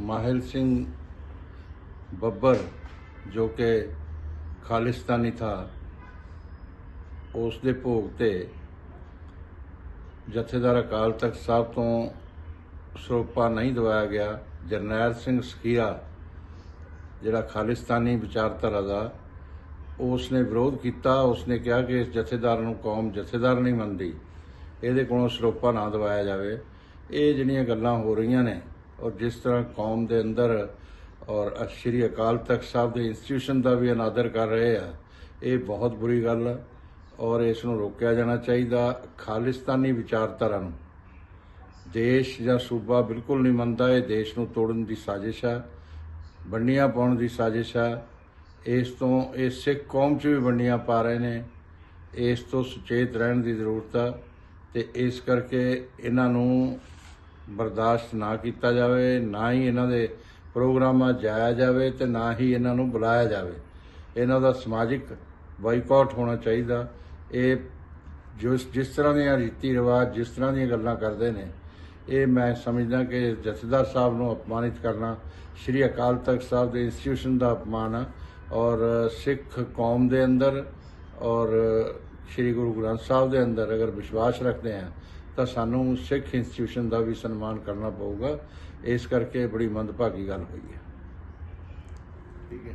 ਮਾਹਿਲ ਸਿੰਘ ਬੱਬਰ, ਜੋ ਕਿ ਖਾਲਿਸਤਾਨੀ ਥਾ, ਉਸ ਦੇ ਭੋਗ ਤੇ ਜਥੇਦਾਰ ਅਕਾਲ ਤਖਤ ਸਾਹਿਬ ਤੋਂ ਸਰੋਪਾ ਨਹੀਂ ਦਵਾਇਆ ਗਿਆ। ਜਰਨੈਲ ਸਿੰਘ ਸਖੀਆ ਜਿਹੜਾ ਖਾਲਿਸਤਾਨੀ ਵਿਚਾਰਧਾਰਾ ਦਾ ਉਸ ਨੇ ਵਿਰੋਧ ਕੀਤਾ। ਉਸ ਨੇ ਕਿਹਾ ਕਿ ਇਸ ਜਥੇਦਾਰ ਨੂੰ ਕੌਮ ਜਥੇਦਾਰ ਨਹੀਂ ਮੰਨਦੀ। ਇਹਦੇ ਕੋਲੋਂ ਸਰੋਪਾ ਨਾ ਦਵਾਇਆ ਜਾਵੇ। ਇਹ ਜਿਹੜੀਆਂ ਗੱਲਾਂ ਹੋ ਰਹੀਆਂ ਨੇ ਔਰ ਜਿਸ ਤਰ੍ਹਾਂ ਕੌਮ ਦੇ ਅੰਦਰ ਔਰ ਸ਼੍ਰੀ ਅਕਾਲ ਤਖਤ ਸਾਹਿਬ ਦੇ ਇੰਸਟੀਟਿਊਸ਼ਨ ਦਾ ਵੀ ਅਨਾਦਰ ਕਰ ਰਹੇ ਆ, ਇਹ ਬਹੁਤ ਬੁਰੀ ਗੱਲ ਹੈ ਔਰ ਇਸ ਨੂੰ ਰੋਕਿਆ ਜਾਣਾ ਚਾਹੀਦਾ ਖਾਲਿਸਤਾਨੀ ਵਿਚਾਰਧਾਰਾ ਨੂੰ। ਦੇਸ਼ ਜਾਂ ਸੂਬਾ ਬਿਲਕੁਲ ਨਹੀਂ ਮੰਨਦਾ, ਇਹ ਦੇਸ਼ ਨੂੰ ਤੋੜਨ ਦੀ ਸਾਜ਼ਿਸ਼ ਹੈ ਵੰਡੀਆਂ ਪਾਉਣ ਦੀ ਸਾਜ਼ਿਸ਼ ਹੈ ਇਸ ਤੋਂ ਇਹ ਸਿੱਖ ਕੌਮ 'ਚ ਵੀ ਵੰਡੀਆਂ ਪਾ ਰਹੇ ਨੇ, ਇਸ ਤੋਂ ਸੁਚੇਤ ਰਹਿਣ ਦੀ ਜ਼ਰੂਰਤ ਆ ਤੇ ਇਸ ਕਰਕੇ ਇਹਨਾਂ ਨੂੰ ਬਰਦਾਸ਼ਤ ਨਾ ਕੀਤਾ ਜਾਵੇ, ਨਾ ਹੀ ਇਹਨਾਂ ਦੇ ਪ੍ਰੋਗਰਾਮਾਂ ਜਾਇਆ ਜਾਵੇ ਤੇ ਨਾ ਹੀ ਇਹਨਾਂ ਨੂੰ ਬੁਲਾਇਆ ਜਾਵੇ। ਇਹਨਾਂ ਦਾ ਸਮਾਜਿਕ ਬਾਈਕਾਟ ਹੋਣਾ ਚਾਹੀਦਾ। ਇਹ ਜਿਸ ਜਿਸ ਤਰ੍ਹਾਂ ਦੀਆਂ ਰੀਤੀ ਰਿਵਾਜ, ਜਿਸ ਤਰ੍ਹਾਂ ਦੀਆਂ ਗੱਲਾਂ ਕਰਦੇ ਨੇ, ਇਹ ਮੈਂ ਸਮਝਦਾ ਕਿ ਜਥੇਦਾਰ ਸਾਹਿਬ ਨੂੰ ਅਪਮਾਨਿਤ ਕਰਨਾ, ਸ਼੍ਰੀ ਅਕਾਲ ਤਖਤ ਸਾਹਿਬ ਦੇ ਇੰਸਟੀਟਿਊਸ਼ਨ ਦਾ ਅਪਮਾਨ ਆ ਔਰ ਸਿੱਖ ਕੌਮ ਦੇ ਅੰਦਰ ਔਰ ਸ਼੍ਰੀ ਗੁਰੂ ਗ੍ਰੰਥ ਸਾਹਿਬ ਦੇ ਅੰਦਰ ਅਗਰ ਵਿਸ਼ਵਾਸ ਰੱਖਦੇ ਆ ਤਾਂ ਸਾਨੂੰ ਸਿੱਖ ਇੰਸਟੀਟਿਊਸ਼ਨ ਦਾ ਵੀ ਸਨਮਾਨ ਕਰਨਾ ਪਊਗਾ। ਇਸ ਕਰਕੇ ਬੜੀ ਮੰਦਭਾਗੀ ਗੱਲ ਹੋਈ ਹੈ। ਠੀਕ ਹੈ।